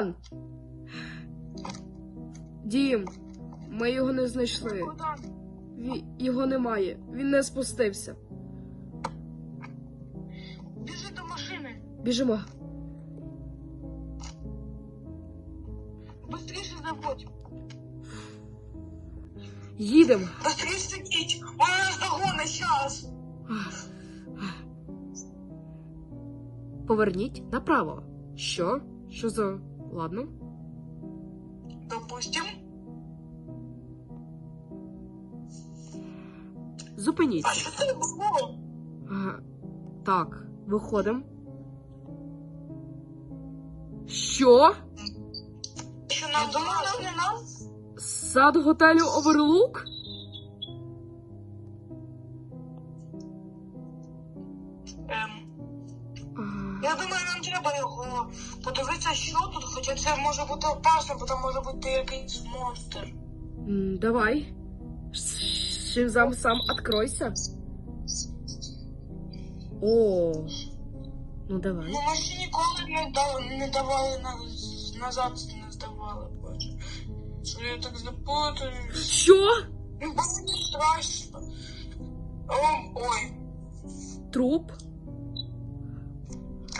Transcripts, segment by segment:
Богдан! Дім, ми його не знайшли. Ві- Його немає. Він не спустився. біжи до машини. Біжимо. Быстріше заводь. Їдемо. Быстріше їдь. Вона нас догоне зараз. Поверніть направо. Що? Що за. Ладно. Допустим. Зупиніть. А що це було? Так, виходимо. Що? Що нам? Сад готелю Оверлук? Треба його подивитися, що тут, хоча це може бути опасно, бо там може бути якийсь монстр. м, давай. Шизам сам откройся. О. Ну давай. Ну, ми ще ніколи не, дав, не давали на, назад, не здавали, боже. Що я так запутаю. Що? Ну, бо мені страшно. О, ой, Труп?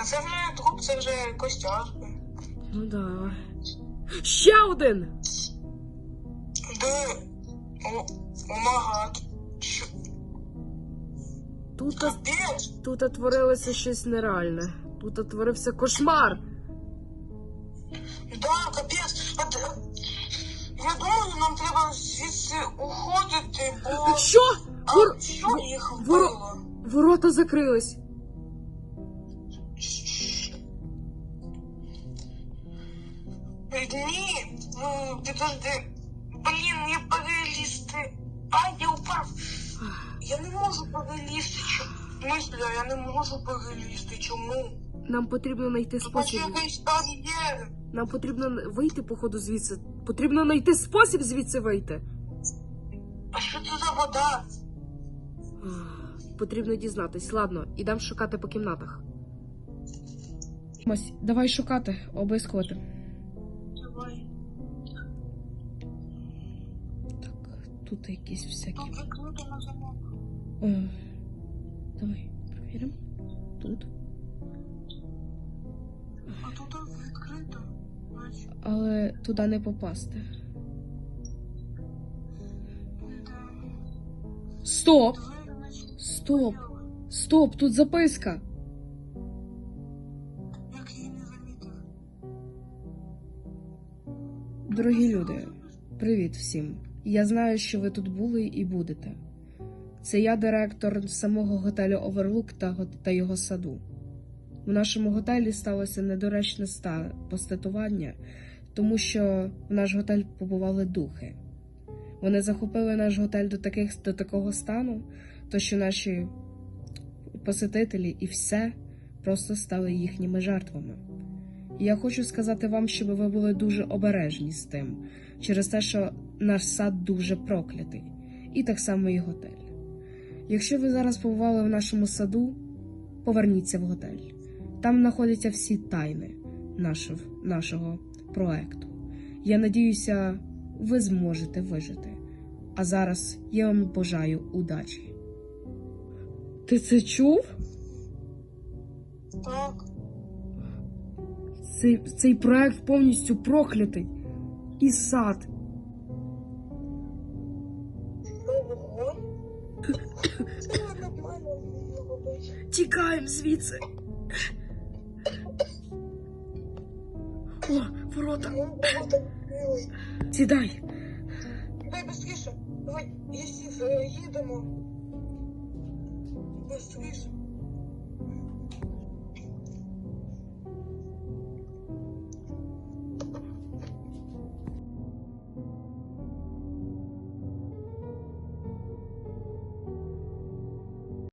Та це вже труп, це вже костяшка. Ну да. Ще один! Де? Що? Тут, Капець. тут творилося щось нереальне. Тут творився кошмар. Да, капець. От, е, я думаю, нам треба звідси уходити, бо... Що? А Вор... що їх вбило? Ворота закрились. Ні, ну, підожди. Блін, я перелізти. А, я упав. Я не можу перелізти. Чому? Мисля, я не можу перелізти. Чому? Нам потрібно знайти спосіб. Нам потрібно вийти, походу, звідси. Потрібно знайти спосіб звідси вийти. А що це за вода? Потрібно дізнатись. Ладно, ідемо шукати по кімнатах. Ось, давай шукати, обискувати. Тут якісь всякі. Замок. Давай, перевіримо. Тут. А тут відкрито. Але туди не попасти. Стоп! Стоп! Стоп! Тут записка! Дорогі люди, привіт всім. Я знаю, що ви тут були і будете. Це я директор самого готелю Оверлук та, його саду. У нашому готелі сталося недоречне постатування, тому що в наш готель побували духи. Вони захопили наш готель до, таких, до такого стану, то що наші посетителі і все просто стали їхніми жертвами. І я хочу сказати вам, щоб ви були дуже обережні з тим, через те, що наш сад дуже проклятий, і так само і готель. Якщо ви зараз побували в нашому саду, поверніться в готель. Там знаходяться всі тайни нашого, нашого проекту. Я надіюся, ви зможете вижити. А зараз я вам бажаю удачі. Ти це чув? Так. Цей, цей проект повністю проклятий. І сад. Тікаємо звідси. О, ворота. Сідай. Дай безкіше. Давай, я е, їдемо. Быстріше.